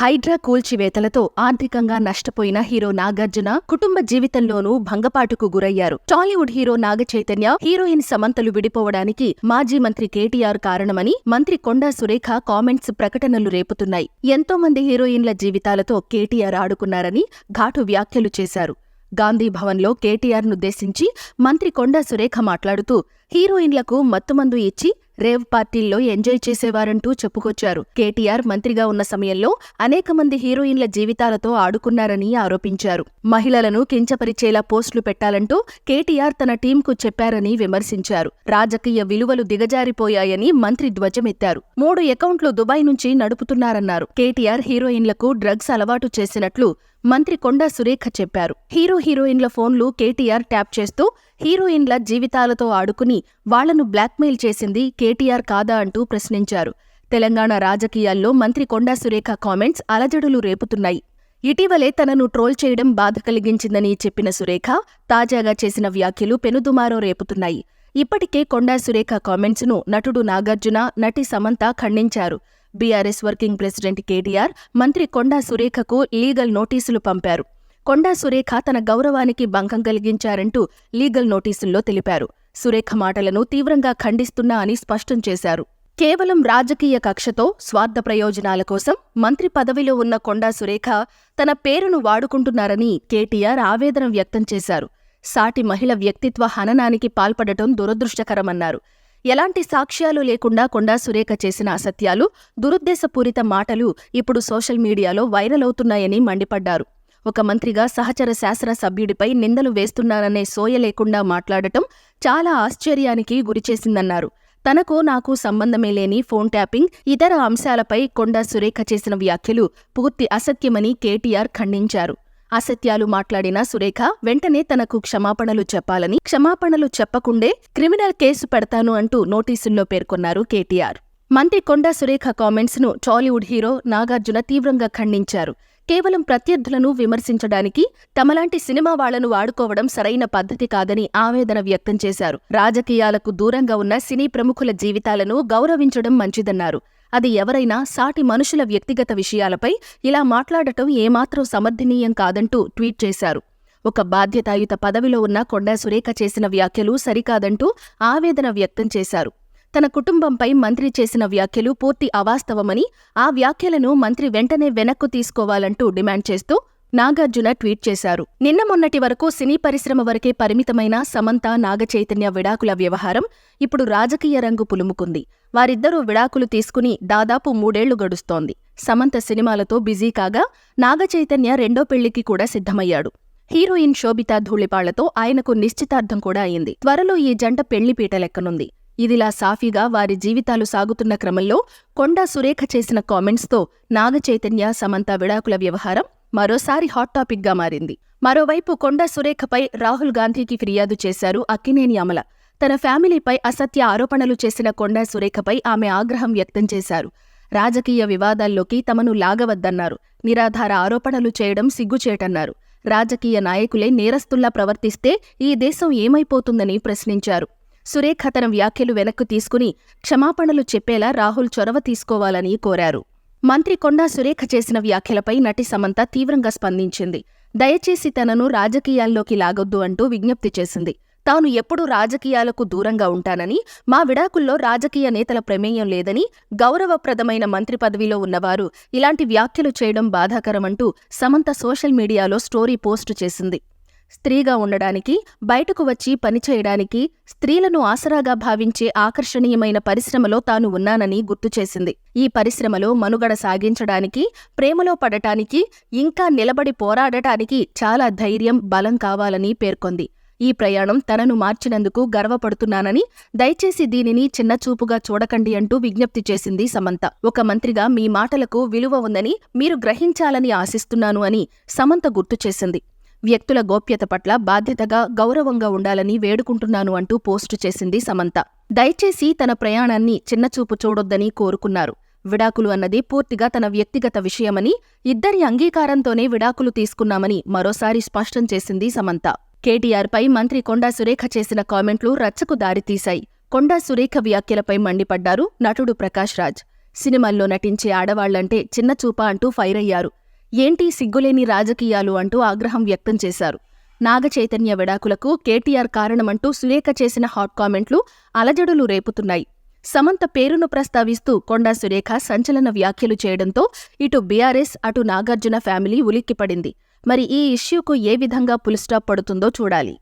హైడ్రా కూల్చివేతలతో ఆర్థికంగా నష్టపోయిన హీరో నాగార్జున కుటుంబ జీవితంలోనూ భంగపాటుకు గురయ్యారు. Tollywood hero Naga Chaitanya heroine సమంతలు విడిపోవడానికి మాజీ మంత్రి కేటీఆర్ కారణమని మంత్రి కొండా సురేఖ కామెంట్స్ ప్రకటనలు రేపుతున్నాయి. ఎంతో మంది హీరోయిన్ల జీవితాలతో కేటీఆర్ ఆడుకున్నారని ఘాటు వ్యాఖ్యలు చేశారు. గాంధీ భవన్లో కేటీఆర్నుద్దేశించి మంత్రి కొండా సురేఖ మాట్లాడుతూ హీరోయిన్లకు మత్తుమందు ఇచ్చి రేవ్ పార్టీల్లో ఎంజాయ్ చేసేవారంటూ చెప్పుకొచ్చారు. కేటీఆర్ మంత్రిగా ఉన్న సమయంలో అనేక మంది హీరోయిన్ల జీవితాలతో ఆడుకున్నారని ఆరోపించారు. మహిళలను కించపరిచేలా పోస్టులు పెట్టాలంటూ కేటీఆర్ తన టీంకు చెప్పారని విమర్శించారు. రాజకీయ విలువలు దిగజారిపోయాయని మంత్రి ధ్వజమెత్తారు. మూడు అకౌంట్లు దుబాయ్ నుంచి నడుపుతున్నారన్నారు. కేటీఆర్ హీరోయిన్లకు డ్రగ్స్ అలవాటు చేసినట్లు మంత్రి కొండా సురేఖ చెప్పారు. హీరో హీరోయిన్ల ఫోన్లు కేటీఆర్ ట్యాప్ చేస్తూ హీరోయిన్ల జీవితాలతో ఆడుకుని వాళ్ళను బ్లాక్మెయిల్ చేసింది కేటీఆర్ కాదా అంటూ ప్రశ్నించారు. తెలంగాణ రాజకీయాల్లో మంత్రి కొండా సురేఖ కామెంట్స్ అలజడులు రేపుతున్నాయి. ఇటీవలే తనను ట్రోల్ చేయడం బాధ కలిగించిందని చెప్పిన సురేఖ తాజాగా చేసిన వ్యాఖ్యలు పెనుదుమారో రేపుతున్నాయి. ఇప్పటికే కొండా సురేఖ కామెంట్స్ను నటుడు నాగార్జున నటి సమంత ఖండించారు. బీఆర్ఎస్ వర్కింగ్ ప్రెసిడెంట్ కేటీఆర్ మంత్రి కొండా సురేఖకు లీగల్ నోటీసులు పంపారు. కొండా సురేఖ తన గౌరవానికి భంగం కలిగించారంటూ లీగల్ నోటీసుల్లో తెలిపారు. సురేఖ మాటలను తీవ్రంగా ఖండిస్తున్నా అని స్పష్టం చేశారు. కేవలం రాజకీయ కక్షతో స్వార్థ ప్రయోజనాల కోసం మంత్రి పదవిలో ఉన్న కొండా సురేఖ తన పేరును వాడుకుంటున్నారని కేటీఆర్ ఆవేదన వ్యక్తం చేశారు. సాటి మహిళ వ్యక్తిత్వ హననానికి పాల్పడటం దురదృష్టకరమన్నారు. ఎలాంటి సాక్ష్యాలు లేకుండా కొండా సురేఖ చేసిన అసత్యాలు దురుద్దేశపూరిత మాటలు ఇప్పుడు సోషల్ మీడియాలో వైరల్ అవుతున్నాయని మండిపడ్డారు. ఒక మంత్రిగా సహచర శాసనసభ్యుడిపై నిందలు వేస్తున్నారనే సోయ లేకుండా మాట్లాడటం చాలా ఆశ్చర్యానికి గురిచేసిందన్నారు. తనకు నాకు సంబంధమే లేని ఫోన్ ట్యాపింగ్ ఇతర అంశాలపై కొండా సురేఖ చేసిన వ్యాఖ్యలు పూర్తి అసత్యమని కేటీఆర్ ఖండించారు. అసత్యాలు మాట్లాడిన సురేఖ వెంటనే తనకు క్షమాపణలు చెప్పాలని క్షమాపణలు చెప్పకుండే క్రిమినల్ కేసు పెడతాను అంటూ నోటీసుల్లో పేర్కొన్నారు కేటీఆర్. మంత్రి కొండా సురేఖ కామెంట్స్ను టాలీవుడ్ హీరో నాగార్జున తీవ్రంగా ఖండించారు. కేవలం ప్రత్యర్థులను విమర్శించడానికి తమలాంటి సినిమా వాళ్ళను వాడుకోవడం సరైన పద్ధతి కాదని ఆవేదన వ్యక్తం చేశారు. రాజకీయాలకు దూరంగా ఉన్న సినీ ప్రముఖుల జీవితాలను గౌరవించడం మంచిదన్నారు. అది ఎవరైనా సాటి మనుషుల వ్యక్తిగత విషయాలపై ఇలా మాట్లాడటం ఏమాత్రం సమర్థనీయం కాదంటూ ట్వీట్ చేశారు. ఒక బాధ్యతాయుత పదవిలో ఉన్న కొండా సురేఖ చేసిన వ్యాఖ్యలు సరికాదంటూ ఆవేదన వ్యక్తం చేశారు. తన కుటుంబంపై మంత్రి చేసిన వ్యాఖ్యలు పూర్తి అవాస్తవమని ఆ వ్యాఖ్యలను మంత్రి వెంటనే వెనక్కు తీసుకోవాలంటూ డిమాండ్ చేస్తూ నాగార్జున ట్వీట్ చేశారు. నిన్న మొన్నటి వరకు సినీ పరిశ్రమ వరకే పరిమితమైన సమంత నాగచైతన్య విడాకుల వ్యవహారం ఇప్పుడు రాజకీయ రంగు పులుముకుంది. వారిద్దరూ విడాకులు తీసుకుని దాదాపు మూడేళ్ళు గడుస్తోంది. సమంత సినిమాలతో బిజీ కాగా నాగచైతన్య రెండో పెళ్ళికి కూడా సిద్ధమయ్యాడు. హీరోయిన్ శోభితా ధూళిపాళ్ళతో ఆయనకు నిశ్చితార్థం కూడా అయింది. త్వరలో ఈ జంట పెళ్ళి పీటలెక్కనుంది ఇదిలా సాఫీగా వారి జీవితాలు సాగుతున్న క్రమంలో కొండా సురేఖ చేసిన కామెంట్స్తో నాగచైతన్య సమంత విడాకుల వ్యవహారం మరోసారి హాట్ టాపిక్గా మారింది. మరోవైపు కొండా సురేఖపై రాహుల్ గాంధీకి ఫిర్యాదు చేశారు అక్కినేని అమల. తన ఫ్యామిలీపై అసత్య ఆరోపణలు చేసిన కొండా సురేఖపై ఆమె ఆగ్రహం వ్యక్తం చేశారు. రాజకీయ వివాదాల్లోకి తమను లాగవద్దన్నారు. నిరాధార ఆరోపణలు చేయడం సిగ్గుచేటన్నారు. రాజకీయ నాయకులే నేరస్తుల్లా ప్రవర్తిస్తే ఈ దేశం ఏమైపోతుందని ప్రశ్నించారు. సురేఖ తన వ్యాఖ్యలు వెనక్కు తీసుకుని క్షమాపణలు చెప్పేలా రాహుల్ చొరవ తీసుకోవాలని కోరారు. మంత్రి కొండా సురేఖ చేసిన వ్యాఖ్యలపై నటి సమంత తీవ్రంగా స్పందించింది. దయచేసి తనను రాజకీయాల్లోకి లాగొద్దు అంటూ విజ్ఞప్తి చేసింది. తాను ఎప్పుడూ రాజకీయాలకు దూరంగా ఉంటానని మా విడాకుల్లో రాజకీయ నేతల ప్రమేయం లేదని గౌరవప్రదమైన మంత్రి పదవిలో ఉన్నవారు ఇలాంటి వ్యాఖ్యలు చేయడం బాధాకరమంటూ Samantha social media story post చేసింది. స్త్రీగా ఉండడానికి బయటకు వచ్చి పనిచేయడానికి స్త్రీలను ఆసరాగా భావించే ఆకర్షణీయమైన పరిశ్రమలో తాను ఉన్నానని గుర్తుచేసింది ఈ పరిశ్రమలో మనుగడ సాగించడానికి ప్రేమలో పడటానికి ఇంకా నిలబడి పోరాడటానికి చాలా ధైర్యం బలం కావాలని పేర్కొంది. ఈ ప్రయాణం తనను మార్చినందుకు గర్వపడుతున్నానని దయచేసి దీనిని చిన్నచూపుగా చూడకండి అంటూ విజ్ఞప్తి చేసింది సమంత. ఒక మంత్రిగా మీ మాటలకు విలువ ఉందని మీరు గ్రహించాలని ఆశిస్తున్నాను అని సమంత గుర్తు చేసింది. వ్యక్తుల గోప్యత పట్ల బాధ్యతగా గౌరవంగా ఉండాలని వేడుకుంటున్నాను అంటూ పోస్టు చేసింది సమంత. దయచేసి తన ప్రయాణాన్ని చిన్నచూపు చూడొద్దని కోరుకున్నారు. విడాకులు అన్నది పూర్తిగా తన వ్యక్తిగత విషయమని ఇద్దరి అంగీకారంతోనే విడాకులు తీసుకున్నామని మరోసారి స్పష్టం చేసింది సమంత. కేటీఆర్పై మంత్రి కొండా సురేఖ చేసిన కామెంట్లు రచ్చకు దారితీశాయి. కొండా సురేఖ వ్యాఖ్యలపై మండిపడ్డారు నటుడు ప్రకాష్ రాజ్. సినిమాల్లో నటించే ఆడవాళ్ళంటే చిన్నచూప అంటూ ఫైర్ అయ్యారు. ఏంటి సిగ్గులేని రాజకీయాలు అంటూ ఆగ్రహం వ్యక్తం చేశారు. నాగ చైతన్య విడాకులకు కేటీఆర్ కారణమంటూ సురేఖ చేసిన హాట్ కామెంట్లు అలజడులు రేపుతున్నాయి. సమంత పేరును ప్రస్తావిస్తూ కొండా సురేఖ సంచలన వ్యాఖ్యలు చేయడంతో ఇటు బీఆర్ఎస్ అటు నాగార్జున ఫ్యామిలీ ఉలిక్కిపడింది. మరి ఈ ఇష్యూకు ఏ విధంగా పులిస్టాప్ పడుతుందో చూడాలి.